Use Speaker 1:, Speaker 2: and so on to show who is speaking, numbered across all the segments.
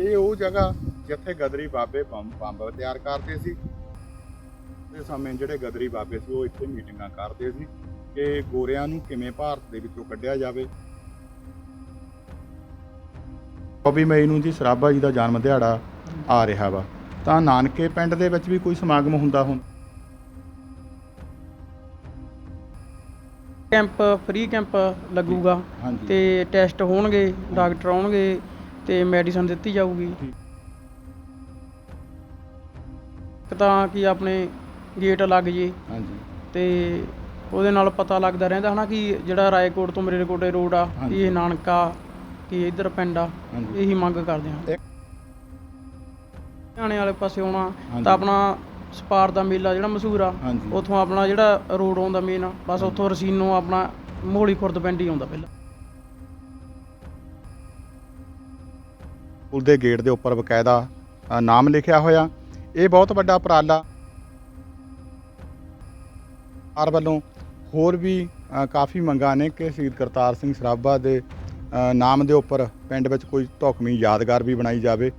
Speaker 1: ਇਹ ਉਹ ਜਗ੍ਹਾ ਜਿੱਥੇ ਗਦਰੀ ਬਾਬੇ ਬੰਬ ਤਿਆਰ ਕਰਦੇ ਸੀ। ਤੇ ਸਮੇਂ ਜਿਹੜੇ ਗਦਰੀ ਬਾਬੇ ਸੀ ਉਹ ਇੱਥੇ ਮੀਟਿੰਗਾਂ ਕਰਦੇ ਸੀ ਕਿ ਗੋਰਿਆਂ ਨੂੰ ਕਿਵੇਂ ਭਾਰਤ ਦੇ ਵਿੱਚੋਂ ਕੱਢਿਆ ਜਾਵੇ। 24 ਮਈ ਨੂੰ ਜੀ ਸਰਾਭਾ ਜੀ ਦਾ ਜਨਮ ਦਿਹਾੜਾ ਆ ਰਿਹਾ ਵਾ। ਤਾਂ ਨਾਨਕੇ ਪਿੰਡ ਦੇ ਵਿੱਚ ਵੀ ਕੋਈ ਸਮਾਗਮ ਹੁੰਦਾ ਹੁਣ?
Speaker 2: ਕੈਂਪ ਫ੍ਰੀ ਕੈਂਪ ਲੱਗੂਗਾ ਤੇ ਟੈਸਟ ਹੋਣਗੇ ਡਾਕਟਰ ਆਉਣਗੇ। ਤੇ ਮੈਡੀਸਨ ਦਿੱਤੀ ਜਾਊਗੀ। ਤਾਂ ਕਿ ਆਪਣੇ ਗੇਟ ਲੱਗ ਜੇ।
Speaker 1: ਹਾਂਜੀ।
Speaker 2: ਤੇ ਉਹਦੇ ਨਾਲ ਪਤਾ ਲੱਗਦਾ ਰਹਿੰਦਾ ਹਨਾ ਕਿ ਜਿਹੜਾ ਰਾਏਕੋਟ ਤੋਂ ਮਰੇਲਕੋਟੇ ਰੋਡ ਆ ਇਹ ਨਾਨਕਾ ਕਿ ਇੱਧਰ ਪਿੰਡ ਆ ਇਹੀ ਮੰਗ ਕਰਦੇ ਹਾਂ ਹਰਿਆਣੇ ਵਾਲੇ ਪਾਸੇ ਆਉਣਾ। ਤਾਂ ਆਪਣਾ ਸਪਾਰ ਦਾ ਮੇਲਾ ਜਿਹੜਾ ਮਸ਼ਹੂਰ ਆ ਉੱਥੋਂ ਆਪਣਾ ਜਿਹੜਾ ਰੋਡ ਆਉਂਦਾ ਮੇਨ ਬਸ ਉੱਥੋਂ ਰਸੀਨੋਂ ਆਪਣਾ ਮੋਹਲੀ ਖੁਰਦ ਪਿੰਡ ਹੀ ਆਉਂਦਾ ਪਹਿਲਾਂ।
Speaker 1: ਸਕੂਲ ਦੇ ਗੇਟ ਦੇ ਉੱਪਰ ਬਕਾਇਦਾ ਨਾਮ ਲਿਖਿਆ ਹੋਇਆ। ਇਹ ਬਹੁਤ ਵੱਡਾ ਉਪਰਾਲਾ ਆਰ ਵੱਲੋਂ ਹੋਰ ਵੀ ਕਾਫੀ ਮੰਗਾਂ ਨੇ ਕਿ ਸ਼ਹੀਦ ਕਰਤਾਰ ਸਿੰਘ ਸਰਾਭਾ ਦੇ ਨਾਮ ਦੇ ਉੱਪਰ ਪਿੰਡ ਵਿੱਚ ਕੋਈ ਢੁਕਵੀਂ ਯਾਦਗਾਰ ਵੀ ਬਣਾਈ ਜਾਵੇ।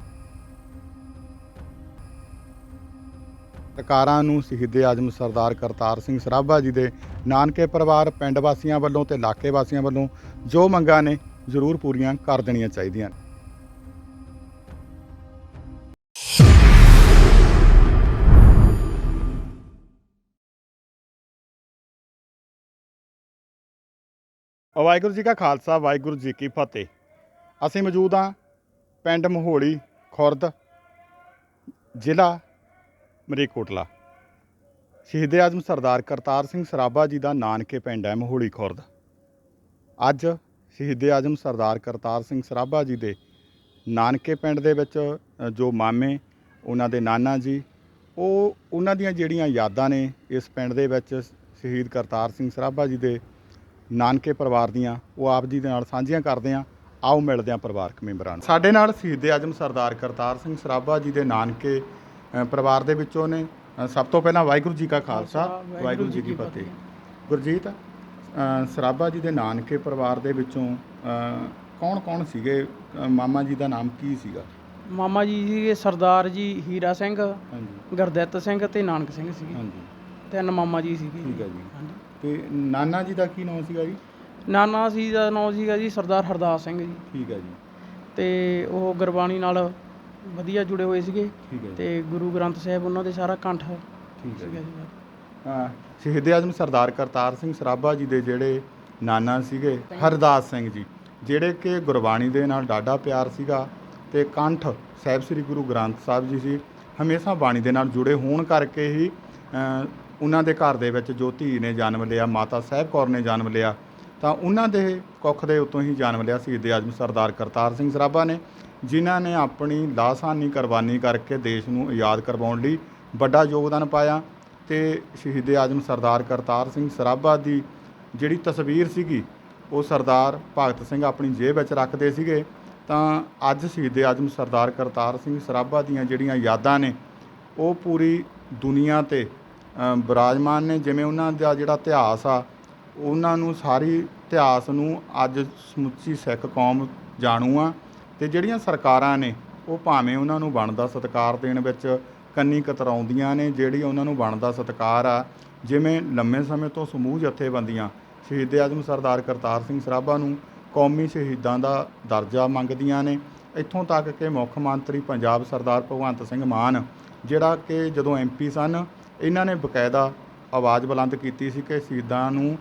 Speaker 1: ਸਰਕਾਰਾਂ ਨੂੰ ਸ਼ਹੀਦ ਆਜਮ ਸਰਦਾਰ ਕਰਤਾਰ ਸਿੰਘ ਸਰਾਭਾ ਜੀ ਦੇ ਨਾਨਕੇ ਪਰਿਵਾਰ, ਪਿੰਡ ਵਾਸੀਆਂ ਵੱਲੋਂ ਤੇ ਇਲਾਕੇ ਵਾਸੀਆਂ ਵੱਲੋਂ ਜੋ ਮੰਗਾਂ ਨੇ ਜ਼ਰੂਰ ਪੂਰੀਆਂ ਕਰ ਦੇਣੀਆਂ ਚਾਹੀਦੀਆਂ ਵਾਹਿਗੁਰੂ ਜੀ ਕਾ ਖਾਲਸਾ, ਵਾਹਿਗੁਰੂ ਜੀ ਕੀ ਫਤਿਹ। ਅਸੀਂ ਮੌਜੂਦ ਹਾਂ ਪਿੰਡ ਮਹੋਲੀ, ਖੁਰਦ, ਜ਼ਿਲ੍ਹਾ ਮਰੀਕੋਟਲਾ। ਸ਼ਹੀਦ ਆਜ਼ਮ ਸਰਦਾਰ ਕਰਤਾਰ ਸਿੰਘ ਸਰਾਭਾ ਜੀ ਦਾ ਨਾਨਕੇ ਪਿੰਡ ਹੈ ਮਹੋਲੀ, ਖੁਰਦ। ਅੱਜ ਸ਼ਹੀਦ ਆਜ਼ਮ ਸਰਦਾਰ ਕਰਤਾਰ ਸਿੰਘ ਸਰਾਭਾ ਜੀ ਦੇ ਨਾਨਕੇ ਪਿੰਡ ਦੇ ਵਿੱਚ ਜੋ ਮਾਮੇ, ਉਹਨਾਂ ਦੇ ਨਾਨਾ ਜੀ, ਉਹ, ਉਹਨਾਂ ਦੀਆਂ ਜਿਹੜੀਆਂ ਯਾਦਾਂ ਨੇ ਇਸ ਪਿੰਡ ਦੇ ਵਿੱਚ, ਸ਼ਹੀਦ ਕਰਤਾਰ ਸਿੰਘ ਸਰਾਭਾ ਜੀ ਦੇ ਨਾਨਕੇ ਪਰਿਵਾਰ ਦੀਆਂ ਉਹ ਆਪ ਜੀ ਦੇ ਨਾਲ ਸਾਂਝੀਆਂ ਕਰਦੇ ਹਾਂ ਆਓ ਮਿਲਦੇ ਹਾਂ ਪਰਿਵਾਰਕ ਮੈਂਬਰਾਂ ਨੂੰ। ਸਾਡੇ ਨਾਲ ਸ਼ਹੀਦ ਆਜ਼ਮ ਸਰਦਾਰ ਕਰਤਾਰ ਸਿੰਘ ਸਰਾਭਾ ਜੀ ਦੇ ਨਾਨਕੇ ਪਰਿਵਾਰ ਦੇ ਵਿੱਚੋਂ ਨੇ। ਸਭ ਤੋਂ ਪਹਿਲਾਂ ਵਾਹਿਗੁਰੂ ਜੀ ਕਾ ਖਾਲਸਾ ਵਾਹਿਗੁਰੂ ਜੀ ਕੀ ਫਤਿਹ। ਗੁਰਜੀਤ ਸਰਾਭਾ ਜੀ ਦੇ ਨਾਨਕੇ ਪਰਿਵਾਰ ਦੇ ਵਿੱਚੋਂ ਕੌਣ ਕੌਣ ਸੀਗੇ? ਮਾਮਾ ਜੀ ਦਾ ਨਾਮ ਕੀ ਸੀਗਾ?
Speaker 2: ਮਾਮਾ ਜੀ ਸੀਗੇ ਸਰਦਾਰ ਜੀ ਹੀਰਾ ਸਿੰਘ
Speaker 1: ਹਾਂਜੀ।
Speaker 2: ਗੁਰਦਿੱਤ ਸਿੰਘ ਤੇ ਨਾਨਕ ਸਿੰਘ ਸੀਗੇ।
Speaker 1: ਹਾਂਜੀ।
Speaker 2: ਤਿੰਨ ਮਾਮਾ ਜੀ ਸੀਗੇ।
Speaker 1: ਠੀਕ ਹੈ ਜੀ।
Speaker 2: ਹਾਂਜੀ।
Speaker 1: ਤੇ ਨਾਨਾ ਜੀ ਦਾ ਕੀ ਨਾਮ ਸੀਗਾ ਜੀ?
Speaker 2: ਨਾਨਾ ਸੀ ਦਾ ਨਾਮ ਸੀਗਾ ਜੀ ਸਰਦਾਰ ਹਰਦਾਸ ਸਿੰਘ ਜੀ।
Speaker 1: ਠੀਕ ਹੈ ਜੀ।
Speaker 2: ਤੇ ਉਹ ਗੁਰਬਾਣੀ ਨਾਲ ਵਧੀਆ ਜੁੜੇ ਹੋਏ ਸੀਗੇ।
Speaker 1: ਠੀਕ ਹੈ ਜੀ।
Speaker 2: ਤੇ ਗੁਰੂ ਗ੍ਰੰਥ ਸਾਹਿਬ ਉਹਨਾਂ ਦੇ ਸਾਰਾ ਕੰਠ
Speaker 1: ਠੀਕ ਹੈ
Speaker 2: ਸੀਗਾ
Speaker 1: ਜੀ।
Speaker 2: ਜੀ
Speaker 1: ਅ, ਸ਼ਹੀਦ ਆਜ਼ਮ ਸਰਦਾਰ ਕਰਤਾਰ ਸਿੰਘ ਸਰਾਭਾ ਜੀ ਦੇ ਜਿਹੜੇ ਨਾਨਾ ਸੀਗੇ ਹਰਦਾਸ ਸਿੰਘ ਜੀ ਜਿਹੜੇ ਕਿ ਗੁਰਬਾਣੀ ਦੇ ਨਾਲ ਡਾਢਾ ਪਿਆਰ ਸੀਗਾ ਤੇ ਕੰਠ ਸਾਹਿਬ ਸ੍ਰੀ ਗੁਰੂ ਗ੍ਰੰਥ ਸਾਹਿਬ ਜੀ ਸੀ ਹਮੇਸ਼ਾ ਬਾਣੀ ਦੇ ਨਾਲ ਜੁੜੇ ਹੋਣ ਕਰਕੇ ਹੀ ਅ, ਉਹਨਾਂ ਦੇ ਘਰ ਦੇ ਵਿੱਚ ਜੋ ਧੀ ਨੇ ਜਨਮ ਲਿਆ, ਮਾਤਾ ਸਾਹਿਬ ਕੌਰ ਨੇ ਜਨਮ ਲਿਆ, ਤਾਂ ਉਹਨਾਂ ਦੇ ਕੁੱਖ ਦੇ ਉੱਤੋਂ ਹੀ ਜਨਮ ਲਿਆ ਸ਼ਹੀਦ ਆਜ਼ਮ ਸਰਦਾਰ ਕਰਤਾਰ ਸਿੰਘ ਸਰਾਭਾ ਨੇ, ਜਿਨ੍ਹਾਂ ਨੇ ਆਪਣੀ ਲਾਸਾਨੀ ਕੁਰਬਾਨੀ ਕਰਕੇ ਦੇਸ਼ ਨੂੰ ਆਜ਼ਾਦ ਕਰਵਾਉਣ ਲਈ ਵੱਡਾ ਯੋਗਦਾਨ ਪਾਇਆ ਤੇ ਸ਼ਹੀਦ ਆਜ਼ਮ ਸਰਦਾਰ ਕਰਤਾਰ ਸਿੰਘ ਸਰਾਭਾ ਦੀ ਜਿਹੜੀ ਤਸਵੀਰ ਸੀਗੀ, ਉਹ ਸਰਦਾਰ ਭਗਤ ਸਿੰਘ ਆਪਣੀ ਜੇਬ ਵਿੱਚ ਰੱਖਦੇ ਸੀਗੇ, ਤਾਂ ਅੱਜ ਸ਼ਹੀਦ ਆਜ਼ਮ ਸਰਦਾਰ ਕਰਤਾਰ ਸਿੰਘ ਸਰਾਭਾ ਦੀਆਂ ਜਿਹੜੀਆਂ ਯਾਦਾਂ ਨੇ, ਉਹ ਪੂਰੀ ਦੁਨੀਆ ਤੇ ਬਿਰਾਜਮਾਨ ਨੇ, ਜਿਵੇਂ ਉਹਨਾਂ ਦਾ ਜਿਹੜਾ ਇਤਿਹਾਸ ਆ, ਉਹਨਾਂ ਨੂੰ ਸਾਰੀ ਇਤਿਹਾਸ ਨੂੰ ਅੱਜ ਸਮੁੱਚੀ ਸਿੱਖ ਕੌਮ ਜਾਣੂ ਆ ਤੇ ਜਿਹੜੀਆਂ ਸਰਕਾਰਾਂ ਨੇ, ਉਹ ਭਾਵੇਂ ਉਹਨਾਂ ਨੂੰ ਬਣਦਾ ਸਤਿਕਾਰ ਦੇਣ ਵਿੱਚ ਕੰਨੀ ਕਤਰਾਉਂਦੀਆਂ ਨੇ, ਜਿਹੜੀ ਉਹਨਾਂ ਨੂੰ ਬਣਦਾ ਸਤਿਕਾਰ ਆ, ਜਿਵੇਂ ਲੰਮੇ ਸਮੇਂ ਤੋਂ ਸਮੂਹ ਜਥੇਬੰਦੀਆਂ, ਸ਼ਹੀਦ ਆਜ਼ਮ ਸਰਦਾਰ ਕਰਤਾਰ ਸਿੰਘ ਸਰਾਭਾ ਨੂੰ ਕੌਮੀ ਸ਼ਹੀਦਾਂ ਦਾ ਦਰਜਾ ਮੰਗਦੀਆਂ ਨੇ, ਇੱਥੋਂ ਤੱਕ ਕਿ ਮੁੱਖ ਮੰਤਰੀ ਪੰਜਾਬ ਸਰਦਾਰ ਭਗਵੰਤ ਸਿੰਘ ਮਾਨ, ਜਿਹੜਾ ਕਿ ਜਦੋਂ ਐਮਪੀ ਸਨ ਇਹਨਾਂ ਨੇ ਬਕਾਇਦਾ ਆਵਾਜ਼ ਬੁਲੰਦ ਕੀਤੀ ਸੀ ਕਿ ਸ਼ਹੀਦਾਂ ਨੂੰ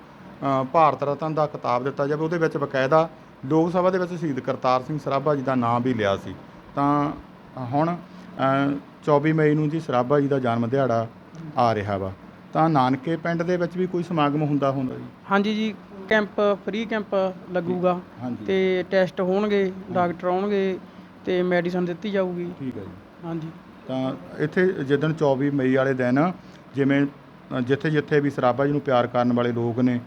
Speaker 1: ਭਾਰਤ ਰਤਨ ਦਾ ਖਿਤਾਬ ਦਿੱਤਾ ਜਾਵੇ। ਉਹਦੇ ਵਿੱਚ ਬਕਾਇਦਾ ਲੋਕ ਸਭਾ ਦੇ ਵਿੱਚ ਸ਼ਹੀਦ ਕਰਤਾਰ ਸਿੰਘ ਸਰਾਭਾ ਜੀ ਦਾ ਨਾਮ ਵੀ ਲਿਆ ਸੀ। ਤਾਂ ਹੁਣ ਅ, 24 ਮਈ ਨੂੰ ਜੀ ਸਰਾਭਾ ਜੀ ਦਾ ਜਨਮ ਦਿਹਾੜਾ ਆ ਰਿਹਾ ਵਾ। ਤਾਂ ਨਾਨਕੇ ਪਿੰਡ ਦੇ ਵਿੱਚ ਵੀ ਕੋਈ ਸਮਾਗਮ ਹੁੰਦਾ ਹੁੰਦਾ ਜੀ?
Speaker 2: ਹਾਂਜੀ ਜੀ ਕੈਂਪ ਫ੍ਰੀ ਕੈਂਪ ਲੱਗੂਗਾ। ਤੇ ਟੈਸਟ ਹੋਣਗੇ ਡਾਕਟਰ ਆਉਣਗੇ ਤੇ ਮੈਡੀਸਨ ਦਿੱਤੀ ਜਾਊਗੀ।
Speaker 1: ਠੀਕ ਹੈ ਜੀ।
Speaker 2: ਹਾਂਜੀ।
Speaker 1: ਤਾਂ ਇੱਥੇ ਜਿੱਦਣ 24 ਮਈ ਵਾਲੇ ਦਿਨ ਜਿਵੇਂ ਜਿੱਥੇ ਜਿੱਥੇ ਵੀ ਸਰਾਭਾ ਜੀ ਨੂੰ ਪਿਆਰ ਕਰਨ ਵਾਲੇ ਲੋਕ ਨੇ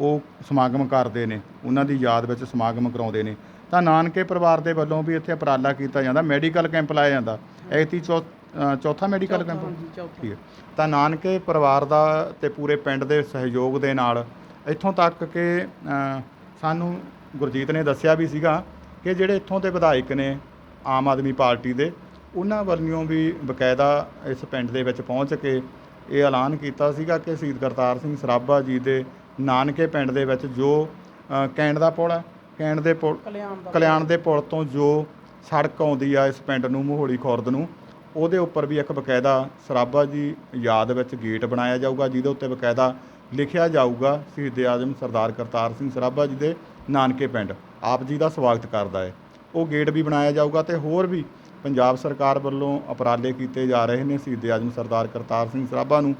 Speaker 1: ਉਹ ਸਮਾਗਮ ਕਰਦੇ ਨੇ ਉਹਨਾਂ ਦੀ ਯਾਦ ਵਿੱਚ ਸਮਾਗਮ ਕਰਾਉਂਦੇ ਨੇ। ਤਾਂ ਨਾਨਕੇ ਪਰਿਵਾਰ ਦੇ ਵੱਲੋਂ ਵੀ ਇੱਥੇ ਉਪਰਾਲਾ ਕੀਤਾ ਜਾਂਦਾ ਮੈਡੀਕਲ ਕੈਂਪ ਲਾਇਆ ਜਾਂਦਾ। ਐਤੀ ਚੌਥਾ ਮੈਡੀਕਲ ਕੈਂਪ? ਠੀਕ ਹੈ। ਤਾਂ ਨਾਨਕੇ ਪਰਿਵਾਰ ਦਾ ਤੇ ਪੂਰੇ ਪਿੰਡ ਦੇ ਸਹਿਯੋਗ ਦੇ ਨਾਲ ਇੱਥੋਂ ਤੱਕ ਕਿ ਸਾਨੂੰ ਗੁਰਜੀਤ ਨੇ ਦੱਸਿਆ ਵੀ ਸੀਗਾ ਕਿ ਜਿਹੜੇ ਇੱਥੋਂ ਦੇ ਵਿਧਾਇਕ ਨੇ ਆਮ ਆਦਮੀ ਪਾਰਟੀ ਦੇ ਉਹਨਾਂ ਵੱਲੋਂ ਵੀ ਬਕਾਇਦਾ ਇਸ ਪਿੰਡ ਦੇ ਵਿੱਚ ਪਹੁੰਚ ਕੇ ਇਹ ਐਲਾਨ ਕੀਤਾ ਸੀਗਾ ਕਿ ਸ਼ਹੀਦ ਕਰਤਾਰ ਸਿੰਘ ਸਰਾਭਾ ਜੀ ਦੇ ਨਾਨਕੇ ਪਿੰਡ ਦੇ ਵਿੱਚ ਜੋ ਕੈਂਡ ਦਾ ਪੁਲ ਹੈ ਕੈਂਡ ਦੇ ਪੁਲ
Speaker 2: ਕਲਿਆਣ ਦੇ
Speaker 1: ਪੁਲ। ਤੋਂ ਜੋ ਸੜਕ ਆਉਂਦੀ ਆ ਇਸ ਪਿੰਡ ਨੂੰ ਮੋਹੋਲੀ ਖੁਰਦ ਨੂੰ ਉਹਦੇ ਉੱਪਰ ਵੀ ਇੱਕ ਬਕਾਇਦਾ ਸਰਾਭਾ ਜੀ ਯਾਦ ਵਿੱਚ ਗੇਟ ਬਣਾਇਆ ਜਾਊਗਾ ਜਿਹਦੇ ਉੱਤੇ ਬਕਾਇਦਾ ਲਿਖਿਆ ਜਾਊਗਾ ਸ਼ਹੀਦ ਆਜ਼ਮ ਸਰਦਾਰ ਕਰਤਾਰ ਸਿੰਘ ਸਰਾਭਾ ਜੀ ਦੇ ਨਾਨਕੇ ਪਿੰਡ। ਆਪ ਜੀ ਦਾ ਸਵਾਗਤ ਕਰਦਾ ਹੈ। ਉਹ ਗੇਟ ਵੀ ਬਣਾਇਆ ਜਾਊਗਾ ਤੇ ਹੋਰ ਵੀ ਪੰਜਾਬ ਸਰਕਾਰ ਵੱਲੋਂ ਉਪਰਾਲੇ ਕੀਤੇ ਜਾ ਰਹੇ ਨੇ ਸ਼ਹੀਦ ਆਜ਼ਮ ਸਰਦਾਰ ਕਰਤਾਰ ਸਿੰਘ ਸਰਾਭਾ ਨੂੰ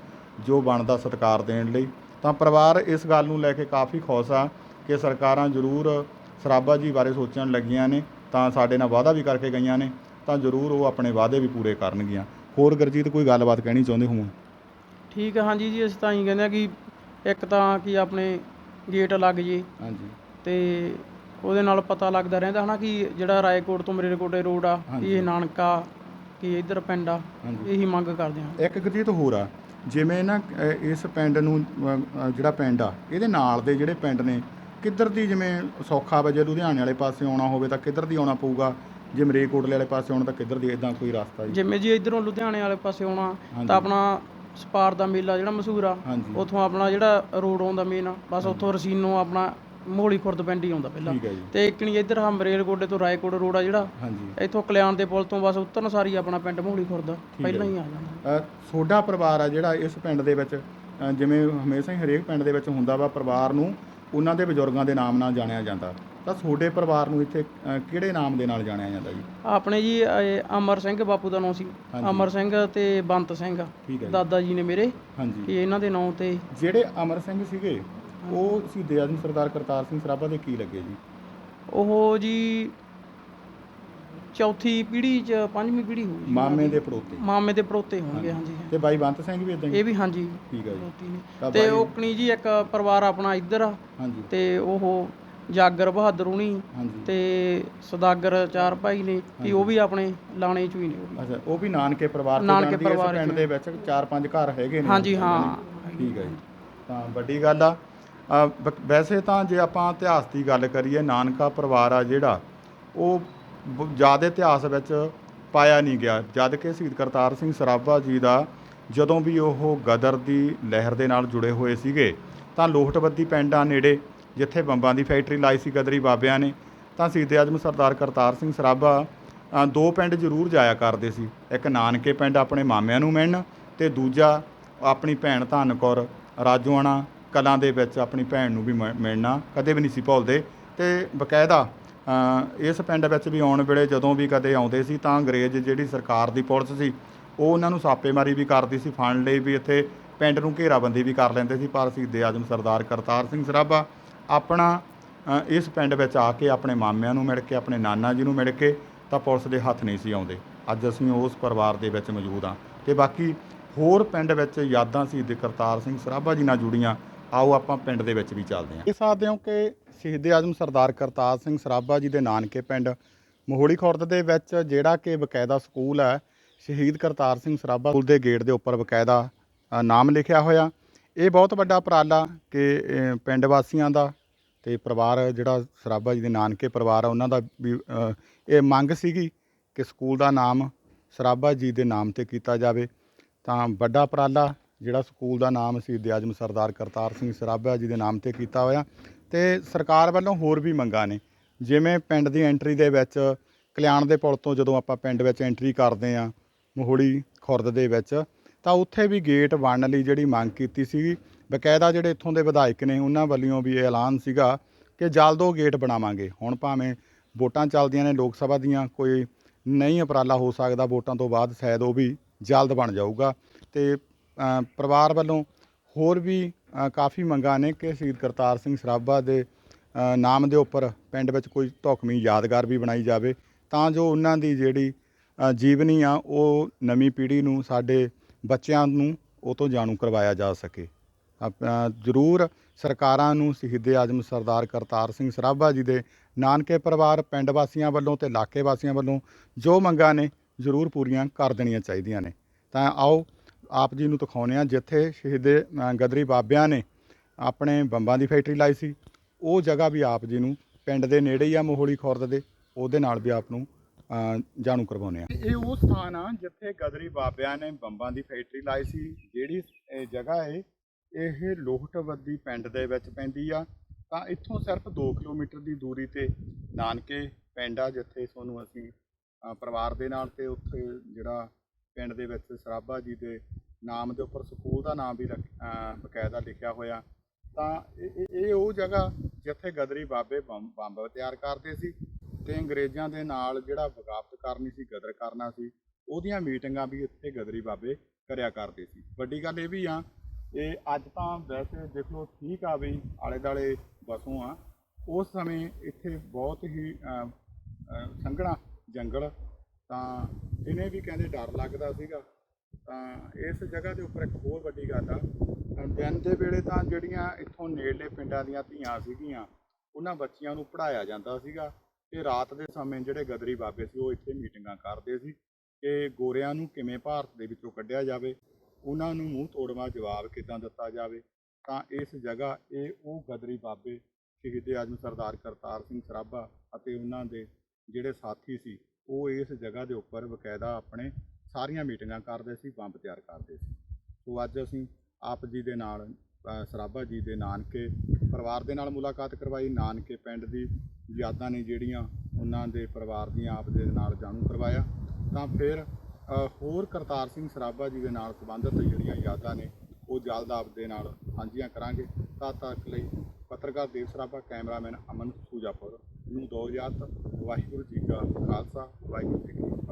Speaker 1: ਜੋ ਬਣਦਾ ਸਤਿਕਾਰ ਦੇਣ ਲਈ। ਤਾਂ ਪਰਿਵਾਰ ਇਸ ਗੱਲ ਨੂੰ ਲੈ ਕੇ ਕਾਫੀ ਖੁਸ਼ ਆ ਕਿ ਸਰਕਾਰਾਂ ਜ਼ਰੂਰ ਸਰਾਭਾ ਜੀ ਬਾਰੇ ਸੋਚਣ ਲੱਗੀਆਂ ਨੇ ਤਾਂ ਸਾਡੇ ਨਾਲ ਵਾਅਦਾ ਵੀ ਕਰਕੇ ਗਈਆਂ ਨੇ ਤਾਂ ਜ਼ਰੂਰ ਉਹ ਆਪਣੇ ਵਾਅਦੇ ਵੀ ਪੂਰੇ ਕਰਨਗੀਆਂ। ਹੋਰ ਗੁਰਜੀਤ ਕੋਈ ਗੱਲਬਾਤ ਕਹਿਣੀ ਚਾਹੁੰਦੇ ਹੋ
Speaker 2: ਠੀਕ ਹੈ ਹਾਂਜੀ ਜੀ ਅਸੀਂ ਤਾਂ ਹੀ ਕਹਿੰਦੇ ਆ ਕਿ ਇੱਕ ਤਾਂ ਕਿ ਆਪਣੇ ਗੇਟ ਲੱਗ ਜੇ
Speaker 1: ਹਾਂਜੀ।
Speaker 2: ਤੇ ਉਹਦੇ ਨਾਲ ਪਤਾ ਲੱਗਦਾ ਰਹਿੰਦਾ ਹਨਾ ਕਿ ਜਿਹੜਾ ਰਾਏਕੋਟ ਤੋਂ ਮਰੇਲਕੋਟੇ ਰੋਡ ਆ। ਇਹ ਨਾਨਕਾ ਕਿ ਇੱਧਰ ਪਿੰਡ ਆ ਇਹੀ ਮੰਗ ਕਰਦੇ ਹਾਂ
Speaker 1: ਇੱਕ ਗੁਰਜੀਤ ਹੋਰ ਆ ਜਿਵੇਂ ਨਾ ਇਸ ਪਿੰਡ ਨੂੰ ਜਿਹੜਾ ਪਿੰਡ ਆ ਇਹਦੇ ਨਾਲ ਦੇ ਜਿਹੜੇ ਪਿੰਡ ਨੇ ਕਿੱਧਰ ਦੀ ਜਿਵੇਂ ਸੌਖਾ ਵਜੇ ਲੁਧਿਆਣੇ ਵਾਲੇ ਪਾਸੇ ਆਉਣਾ ਹੋਵੇ ਤਾਂ ਕਿੱਧਰ ਦੀ ਆਉਣਾ ਪਊਗਾ? ਜੇ ਮਰੇਕੋਟਲੇ ਵਾਲੇ ਪਾਸੇ ਆਉਣਾ ਤਾਂ ਕਿੱਧਰ ਦੀ ਇਦਾਂ ਕੋਈ ਰਸਤਾ ਜੀ?
Speaker 2: ਜਿਵੇਂ ਜੀ ਇਧਰੋਂ ਲੁਧਿਆਣੇ ਵਾਲੇ ਪਾਸੇ ਆਉਣਾ। ਤਾਂ ਆਪਣਾ ਸਪਾਰ ਦਾ ਮੇਲਾ ਜਿਹੜਾ ਮਸ਼ਹੂਰ ਆ ਉਥੋਂ ਆਪਣਾ ਜਿਹੜਾ ਰੋਡ ਆਉਂਦਾ ਮੇਨ ਬਸ ਉੱਥੋਂ ਰਸੀਨੋਂ ਆਪਣਾ ਮੋਹਲੀ ਖੁਰਦ ਪਿੰਡ ਹੀ ਆਉਂਦਾ ਪਹਿਲਾਂ।
Speaker 1: ਠੀਕ ਹੈ ਜੀ।
Speaker 2: ਤੇ ਇਕਣੀ ਇੱਧਰ ਮਰੇਲਕੋਟੇ ਤੋਂ ਰਾਏਕੋਟ ਰੋਡ ਆ ਜਿਹੜਾ
Speaker 1: ਹਾਂਜੀ।
Speaker 2: ਇੱਥੋਂ ਕਲਿਆਣ ਦੇ ਪੁਲ ਤੋਂ ਬਸ ਉਤਰਨ ਸਾਰੀ ਆਪਣਾ ਪਿੰਡ ਮੋਹਲੀ ਖੁਰਦ ਪਹਿਲਾਂ ਹੀ ਆ ਜਾਂਦਾ।
Speaker 1: ਤੁਹਾਡਾ ਪਰਿਵਾਰ ਆ ਜਿਹੜਾ ਇਸ ਪਿੰਡ ਦੇ ਵਿੱਚ ਅ, ਜਿਵੇਂ ਹਮੇਸ਼ਾ ਹੀ ਹਰੇਕ ਪਿੰਡ ਦੇ ਵਿੱਚ ਹੁੰਦਾ ਵਾ ਪਰਿਵਾਰ ਨੂੰ ਉਹਨਾਂ ਦੇ ਬਜ਼ੁਰਗਾਂ ਦੇ ਨਾਮ ਨਾਲ ਜਾਣਿਆ ਜਾਂਦਾ। ਤਾਂ ਤੁਹਾਡੇ ਪਰਿਵਾਰ ਨੂੰ ਇੱਥੇ ਅ, ਕਿਹੜੇ ਨਾਮ ਦੇ ਨਾਲ ਜਾਣਿਆ ਜਾਂਦਾ ਜੀ?
Speaker 2: ਆਪਣੇ ਜੀ ਇਹ ਅਮਰ ਸਿੰਘ ਬਾਪੂ ਦਾ ਨਾਂ ਸੀ। ਅਮਰ ਸਿੰਘ ਤੇ ਬੰਤ ਸਿੰਘ।
Speaker 1: ਠੀਕ ਹੈ ਜੀ।
Speaker 2: ਦਾਦਾ ਜੀ ਨੇ ਮੇਰੇ
Speaker 1: ਹਾਂਜੀ।
Speaker 2: ਇਹਨਾਂ ਦੇ ਨਾਂ ਤੇ
Speaker 1: ਜਿਹੜੇ ਅਮਰ ਸਿੰਘ ਸੀਗੇ ਉਹ ਸ਼ਹੀਦ ਆਜ਼ਮ ਸਰਦਾਰ ਕਰਤਾਰ ਸਿੰਘ ਸਰਾਭਾ ਦੇ ਕੀ ਲੱਗੇ ਜੀ?
Speaker 2: ਉਹ ਜੀ ਚੌਥੀ ਪੀੜ੍ਹੀ ਚ ਪੰਜਵੀਂ ਪੀੜ੍ਹੀ ਹੋਊਗੀ
Speaker 1: ਮਾਮੇ ਦੇ ਪੜੋਤੇ।
Speaker 2: ਮਾਮੇ ਦੇ ਪੜੋਤੇ ਹੋਣਗੇ ਹਾਂਜੀ।
Speaker 1: ਤੇ ਬਾਈ ਬੰਤ ਸਿੰਘ ਵੀ ਇਦਾਂ ਹੀ?
Speaker 2: ਇਹ ਵੀ ਹਾਂਜੀ।
Speaker 1: ਠੀਕ ਹੈ ਜੀ।
Speaker 2: ਪੜੋਤੀ ਨੇ।
Speaker 1: ਤਾਂ
Speaker 2: ਤੇ
Speaker 1: ਬਾਈ-
Speaker 2: ਓਕਣੀ ਜੀ ਇੱਕ ਪਰਿਵਾਰ ਆਪਣਾ ਇੱਧਰ ਆ।
Speaker 1: ਹਾਂਜੀ।
Speaker 2: ਤੇ ਉਹ ਜਾਗਰ ਬਹਾਦਰ ਹੁਣੀ
Speaker 1: ਹਾਂਜੀ।
Speaker 2: ਤੇ ਸਦਾਗਰ ਚਾਰ ਭਾਈ ਨੇ ਕਿ ਉਹ ਵੀ ਆਪਣੇ ਲਾਣੇ ਚ ਹੀ ਨੇ ਉਹ ਵੀ।
Speaker 1: ਅੱਛਾ ਉਹ ਵੀ ਨਾਨਕੇ ਪਰਿਵਾਰ ਤੋਂ
Speaker 2: ਨਾਨਕੇ
Speaker 1: ਜਾਂਦੀ ਹੈ। ਇਸ
Speaker 2: ਪਰਿਵਾਰ
Speaker 1: ਪਿੰਡ। ਦੇ ਵਿੱਚ ਚਾਰ ਪੰਜ ਘਰ ਹੈਗੇ ਨੇ
Speaker 2: ਹਾਂਜੀ ਹਾਂ।
Speaker 1: ਠੀਕ ਹੈ ਜੀ। ਤਾਂ ਵੱਡੀ ਗੱਲ ਆ। ਵੈਸੇ ਤਾਂ ਜੇ ਆਪਾਂ ਇਤਿਹਾਸ ਦੀ ਗੱਲ ਕਰੀਏ, ਨਾਨਕਾ ਪਰਿਵਾਰ ਆ ਜਿਹੜਾ, ਉਹ ਜ਼ਿਆਦਾ ਇਤਿਹਾਸ ਵਿੱਚ ਪਾਇਆ ਨਹੀਂ ਗਿਆ। ਜਦ ਕਿ ਸ਼ਹੀਦ ਕਰਤਾਰ ਸਿੰਘ ਸਰਾਭਾ ਜੀ ਦਾ ਜਦੋਂ ਵੀ ਉਹ ਗਦਰ ਦੀ ਲਹਿਰ ਦੇ ਨਾਲ ਜੁੜੇ ਹੋਏ ਸੀਗੇ, ਤਾਂ ਲੋਹਟਬੱਦੀ ਪਿੰਡਾਂ ਨੇੜੇ, ਜਿੱਥੇ ਬੰਬਾਂ ਦੀ ਫੈਕਟਰੀ ਲਾਈ ਸੀ ਗਦਰੀ ਬਾਬਿਆਂ ਨੇ, ਤਾਂ ਸ਼ਹੀਦ ਆਜ਼ਮ ਸਰਦਾਰ ਕਰਤਾਰ ਸਿੰਘ ਸਰਾਭਾ ਦੋ ਪਿੰਡ ਜ਼ਰੂਰ ਜਾਇਆ ਕਰਦੇ ਸੀ। ਇੱਕ ਨਾਨਕੇ ਪਿੰਡ ਆਪਣੇ ਮਾਮਿਆਂ ਨੂੰ ਮਿਲਣ ਤੇ ਦੂਜਾ ਆਪਣੀ ਭੈਣ ਧੰਨ ਕੌਰ ਰਾਜੋਆਣਾ ਕਲਾਂ ਦੇ ਵਿੱਚ ਆਪਣੀ ਭੈਣ ਨੂੰ ਵੀ ਮ- ਮਿਲਣਾ ਕਦੇ ਵੀ ਨਹੀਂ ਸੀ ਭੁੱਲਦੇ। ਤੇ ਬਕਾਇਦਾ ਅ, ਇਸ ਪਿੰਡ ਵਿੱਚ ਵੀ ਆਉਣ ਵੇਲੇ ਜਦੋਂ ਵੀ ਕਦੇ ਆਉਂਦੇ ਸੀ ਤਾਂ ਅੰਗਰੇਜ਼ ਜਿਹੜੀ ਸਰਕਾਰ ਦੀ ਪੁਲਿਸ ਸੀ ਉਹ ਉਹਨਾਂ ਨੂੰ ਛਾਪੇਮਾਰੀ ਵੀ ਕਰਦੀ ਸੀ ਫੜਨ ਲਈ ਵੀ ਇੱਥੇ ਪਿੰਡ ਨੂੰ ਘੇਰਾਬੰਦੀ ਵੀ ਕਰ ਲੈਂਦੇ ਸੀ ਪਰ ਸ਼ਹੀਦ ਆਜ਼ਮ ਸਰਦਾਰ ਕਰਤਾਰ ਸਿੰਘ ਸਰਾਭਾ ਆਪਣਾ ਅ, ਇਸ ਪਿੰਡ ਵਿੱਚ ਆ ਕੇ ਆਪਣੇ ਮਾਮਿਆਂ ਨੂੰ ਮਿਲ ਕੇ ਆਪਣੇ ਨਾਨਾ ਜੀ ਨੂੰ ਮਿਲ ਕੇ ਤਾਂ ਪੁਲਿਸ ਦੇ ਹੱਥ ਨਹੀਂ ਸੀ ਆਉਂਦੇ। ਅੱਜ ਅਸੀਂ ਉਸ ਪਰਿਵਾਰ ਦੇ ਵਿੱਚ ਮੌਜੂਦ ਹਾਂ। ਤੇ ਬਾਕੀ ਹੋਰ ਪਿੰਡ ਵਿੱਚ ਯਾਦਾਂ ਸ਼ਹੀਦ ਕਰਤਾਰ ਸਿੰਘ ਸਰਾਭਾ ਜੀ ਨਾਲ ਜੁੜੀਆਂ ਆਓ ਆਪਾਂ ਪਿੰਡ ਦੇ ਵਿੱਚ ਵੀ ਚੱਲਦੇ ਹਾਂ। ਇਹ ਸਕਦੇ ਹੋ ਕਿ ਸ਼ਹੀਦ ਆਜ਼ਮ ਸਰਦਾਰ ਕਰਤਾਰ ਸਿੰਘ ਸਰਾਭਾ ਜੀ ਦੇ ਨਾਨਕੇ ਪਿੰਡ ਮੋਹੜੀ ਖੁਰਦ ਦੇ ਵਿੱਚ, ਜਿਹੜਾ ਕਿ ਬਕਾਇਦਾ ਸਕੂਲ ਹੈ, ਸ਼ਹੀਦ ਕਰਤਾਰ ਸਿੰਘ ਸਰਾਭਾ ਸਕੂਲ ਦੇ ਗੇਟ ਦੇ ਉੱਪਰ ਬਕਾਇਦਾ ਨਾਮ ਲਿਖਿਆ ਹੋਇਆ। ਇਹ ਬਹੁਤ ਵੱਡਾ ਉਪਰਾਲਾ ਕਿ ਪਿੰਡ ਵਾਸੀਆਂ ਦਾ ਤੇ ਪਰਿਵਾਰ ਜਿਹੜਾ ਸਰਾਭਾ ਜੀ ਦੇ ਨਾਨਕੇ ਪਰਿਵਾਰ ਆ, ਉਹਨਾਂ ਦਾ ਵੀ ਇਹ ਮੰਗ ਸੀਗੀ ਕਿ ਸਕੂਲ ਦਾ ਨਾਮ ਸਰਾਭਾ ਜੀ ਦੇ ਨਾਮ ਤੇ ਕੀਤਾ ਜਾਵੇ। ਤਾਂ ਵੱਡਾ ਉਪਰਾਲਾ ਜਿਹੜਾ ਸਕੂਲ ਦਾ ਨਾਮ ਸ਼ਹੀਦ ਆਜ਼ਮ ਸਰਦਾਰ ਕਰਤਾਰ ਸਿੰਘ ਸਰਾਭਾ ਜੀ ਦੇ ਨਾਮ ਤੇ ਕੀਤਾ ਹੋਇਆ ਤੇ ਸਰਕਾਰ ਵੱਲੋਂ ਹੋਰ ਵੀ ਮੰਗਾਂ ਨੇ। ਜਿਵੇਂ ਪਿੰਡ ਦੀ ਐਂਟਰੀ ਦੇ ਵਿੱਚ ਕਲਿਆਣ ਦੇ ਪੁਲ ਤੋਂ ਜਦੋਂ ਆਪਾਂ ਪਿੰਡ ਵਿੱਚ ਐਂਟਰੀ ਕਰਦੇ ਆ ਮੋਹੜੀ ਖੁਰਦ ਦੇ ਵਿੱਚ, ਤਾਂ ਉੱਥੇ ਵੀ ਗੇਟ ਬਣਨ ਲਈ ਜਿਹੜੀ ਮੰਗ ਕੀਤੀ ਸੀ ਬਕਾਇਦਾ ਜਿਹੜੇ ਇੱਥੋਂ ਦੇ ਵਿਧਾਇਕ ਨੇ, ਉਹਨਾਂ ਵੱਲੋਂ ਵੀ ਇਹ ਐਲਾਨ ਸੀਗਾ ਕਿ ਜਲਦ ਉਹ ਗੇਟ ਬਣਾਵਾਂਗੇ। ਹੁਣ ਭਾਵੇਂ ਵੋਟਾਂ ਚੱਲਦੀਆਂ ਨੇ, ਲੋਕ ਸਭਾ ਦੀਆਂ, ਕੋਈ ਨਹੀਂ ਉਪਰਾਲਾ ਹੋ ਸਕਦਾ, ਵੋਟਾਂ ਤੋਂ ਬਾਅਦ ਸ਼ਾਇਦ ਉਹ ਵੀ ਜਲਦ ਬਣ ਜਾਊਗਾ। ਤੇ ਪਰਿਵਾਰ ਵੱਲੋਂ ਹੋਰ ਵੀ ਕਾਫੀ ਮੰਗਾਂ ਨੇ ਕਿ ਸ਼ਹੀਦ ਕਰਤਾਰ ਸਿੰਘ ਸਰਾਭਾ ਦੇ ਨਾਮ ਦੇ ਉੱਪਰ ਪਿੰਡ ਵਿੱਚ ਕੋਈ ਢੁਕਵੀਂ ਯਾਦਗਾਰ ਵੀ ਬਣਾਈ ਜਾਵੇ। ਤਾਂ ਜੋ ਉਹਨਾਂ ਦੀ ਜਿਹੜੀ ਜੀਵਨੀ ਆ, ਉਹ ਨਵੀਂ ਪੀੜ੍ਹੀ ਨੂੰ, ਸਾਡੇ ਬੱਚਿਆਂ ਨੂੰ, ਉਹ ਤੋਂ ਜਾਣੂ ਕਰਵਾਇਆ ਜਾ ਸਕੇ। ਜ਼ਰੂਰ ਸਰਕਾਰਾਂ ਨੂੰ ਸ਼ਹੀਦ ਆਜ਼ਮ ਸਰਦਾਰ ਕਰਤਾਰ ਸਿੰਘ ਸਰਾਭਾ ਜੀ ਦੇ ਨਾਨਕੇ ਪਰਿਵਾਰ, ਪਿੰਡ ਵਾਸੀਆਂ ਵੱਲੋਂ ਤੇ ਇਲਾਕੇ ਵਾਸੀਆਂ ਵੱਲੋਂ ਜੋ ਮੰਗਾਂ ਨੇ, ਜ਼ਰੂਰ ਪੂਰੀਆਂ ਕਰ ਦੇਣੀਆਂ ਚਾਹੀਦੀਆਂ ਨੇ। ਤਾਂ ਆਓ ਆਪ ਜੀ ਨੂੰ ਦਿਖਾਉਂਦੇ ਆ ਜਿੱਥੇ ਸ਼ਹੀਦੇ ਗਦਰੀ ਬਾਬਿਆਂ ਨੇ ਆਪਣੇ ਬੰਬਾਂ ਦੀ ਫੈਕਟਰੀ ਲਾਈ ਸੀ। ਉਹ ਜਗ੍ਹਾ ਵੀ ਆਪ ਜੀ ਨੂੰ ਪਿੰਡ ਦੇ ਨੇੜੇ ਹੀ ਆ ਮੋਹੜੀ ਖੁਰਦ ਦੇ। ਉਹਦੇ ਨਾਲ ਵੀ ਆਪ ਨੂੰ ਜਾਣੂ ਕਰਵਾਉਂਦੇ ਆ ਇਹ ਉਹ ਸਥਾਨ ਆ, ਜਿੱਥੇ ਗਦਰੀ ਬਾਬਿਆਂ ਨੇ ਬੰਬਾਂ ਦੀ ਫੈਕਟਰੀ ਲਾਈ ਸੀ। ਜਿਹੜੀ ਜਗ੍ਹਾ ਹੈ ਇਹ ਲੋਹਟਵੱਦੀ ਪਿੰਡ ਦੇ ਵਿੱਚ ਪੈਂਦੀ ਆ। ਤਾਂ ਇੱਥੋਂ ਸਿਰਫ 2 ਕਿਲੋਮੀਟਰ ਦੀ ਦੂਰੀ ਤੇ ਨਾਨਕੇ ਪਿੰਡ ਆ, ਜਿੱਥੇ ਤੁਹਾਨੂੰ ਅਸੀਂ ਪਰਿਵਾਰ ਦੇ ਨਾਲ ਤੇ ਉੱਥੇ ਜਿਹੜਾ ਪਿੰਡ ਦੇ ਵਿੱਚ ਸਰਾਭਾ ਜੀ ਦੇ ਨਾਮ ਦੇ ਉੱਪਰ ਸਕੂਲ ਦਾ ਨਾਮ ਵੀ ਰੱਖ- ਬਕਾਇਦਾ ਲਿਖਿਆ ਹੋਇਆ। ਤਾਂ ਇਹ, ਇਹ- ਉਹ ਜਗ੍ਹਾ ਜਿੱਥੇ ਗਦਰੀ ਬਾਬੇ ਬੰਬ ਬੰਬ ਤਿਆਰ ਕਰਦੇ ਸੀ ਤੇ ਅੰਗਰੇਜ਼ਾਂ ਦੇ ਨਾਲ ਜਿਹੜਾ ਬਗਾਵਤ ਕਰਨੀ ਸੀ, ਗਦਰ ਕਰਨਾ ਸੀ, ਉਹਦੀਆਂ ਮੀਟਿੰਗਾਂ ਵੀ ਇੱਥੇ ਗਦਰੀ ਬਾਬੇ ਕਰਿਆ ਕਰਦੇ ਸੀ। ਵੱਡੀ ਗੱਲ ਇਹ ਵੀ ਆ, ਇਹ ਅੱਜ ਤਾਂ ਵੈਸੇ ਦੇਖ ਲਓ ਠੀਕ ਆ ਵੀ ਆਲੇ ਦਾਲੇ ਬਸੋਂ ਆ। ਉਸ ਸਮੇਂ ਇੱਥੇ ਬਹੁਤ ਹੀ ਸੰਘਣਾ ਜੰਗਲ, ਤਾਂ ਇਹਨੇ ਵੀ ਕਹਿੰਦੇ ਡਰ ਲੱਗਦਾ ਸੀਗਾ। ਤਾਂ ਇਸ ਜਗ੍ਹਾ ਦੇ ਉੱਪਰ ਇੱਕ ਹੋਰ ਵੱਡੀ ਗੱਲ ਆ। ਦਿਨ ਦੇ ਵੇਲੇ ਤਾਂ ਜਿਹੜੀਆਂ ਇੱਥੋਂ ਨੇੜਲੇ ਪਿੰਡਾਂ ਦੀਆਂ ਧੀਆਂ ਸੀਗੀਆਂ, ਉਹਨਾਂ ਬੱਚੀਆਂ ਨੂੰ ਪੜਾਇਆ ਜਾਂਦਾ ਸੀਗਾ ਤੇ ਰਾਤ ਦੇ ਸਮੇਂ ਜਿਹੜੇ ਗਦਰੀ ਬਾਬੇ ਸੀ, ਉਹ ਇੱਥੇ ਮੀਟਿੰਗਾਂ ਕਰਦੇ ਸੀ ਕਿ ਗੋਰਿਆਂ ਨੂੰ ਕਿਵੇਂ ਭਾਰਤ ਦੇ ਵਿੱਚੋਂ ਕੱਢਿਆ ਜਾਵੇ, ਉਹਨਾਂ ਨੂੰ ਮੂੰਹ ਤੋੜਵਾ ਜਵਾਬ ਕਿੱਦਾਂ ਦਿੱਤਾ ਜਾਵੇ। ਤਾਂ ਇਸ ਜਗ੍ਹਾ ਇਹ ਉਹ ਗਦਰੀ ਬਾਬੇ ਸ਼ਹੀਦ ਆਜ਼ਮ ਸਰਦਾਰ ਕਰਤਾਰ ਸਿੰਘ ਸਰਾਭਾ ਅਤੇ ਉਹਨਾਂ ਦੇ ਜਿਹੜੇ ਸਾਥੀ ਸੀ ਉਹ ਇਸ ਜਗ੍ਹਾ ਦੇ ਉੱਪਰ ਬਕਾਇਦਾ ਆਪਣੇ ਸਾਰੀਆਂ ਮੀਟਿੰਗਾਂ ਕਰਦੇ ਸੀ, ਬੰਬ ਤਿਆਰ ਕਰਦੇ ਸੀ। ਸੋ ਅੱਜ ਅਸੀਂ ਆਪ ਜੀ ਦੇ ਨਾਲ ਸਰਾਭਾ ਜੀ ਦੇ ਨਾਨਕੇ, ਪਰਿਵਾਰ ਦੇ ਨਾਲ ਮੁਲਾਕਾਤ ਕਰਵਾਈ। ਨਾਨਕੇ ਪਿੰਡ ਦੀ ਯਾਦਾਂ ਨੇ ਜਿਹੜੀਆਂ ਉਹਨਾਂ ਦੇ ਪਰਿਵਾਰ ਦੀਆਂ ਆਪ ਦੇ ਨਾਲ ਜਾਣੂ ਕਰਵਾਇਆ। ਤਾਂ ਫਿਰ ਹੋਰ ਕਰਤਾਰ ਸਿੰਘ ਸਰਾਭਾ ਜੀ ਦੇ ਨਾਲ ਸੰਬੰਧਿਤ ਜਿਹੜੀਆਂ ਯਾਦਾਂ ਨੇ, ਉਹ ਜਲਦ ਆਪ ਦੇ ਨਾਲ ਸਾਂਝੀਆਂ ਕਰਾਂਗੇ। ਤਦ ਤੱਕ ਲਈ ਪੱਤਰਕਾਰ ਦੇਵ ਸਰਾਭਾ, ਕੈਮਰਾਮੈਨ ਅਮਨ ਸੂਜਾਪੁਰ। ਨੂੰ ਦੋ ਯਾਦ ਵਾਹਿਗੁਰੂ ਜੀ ਕਾ ਖਾਲਸਾ ਵਾਹਿਗੁਰੂ ਜੀ ਕੀ ਫਤਿਹ।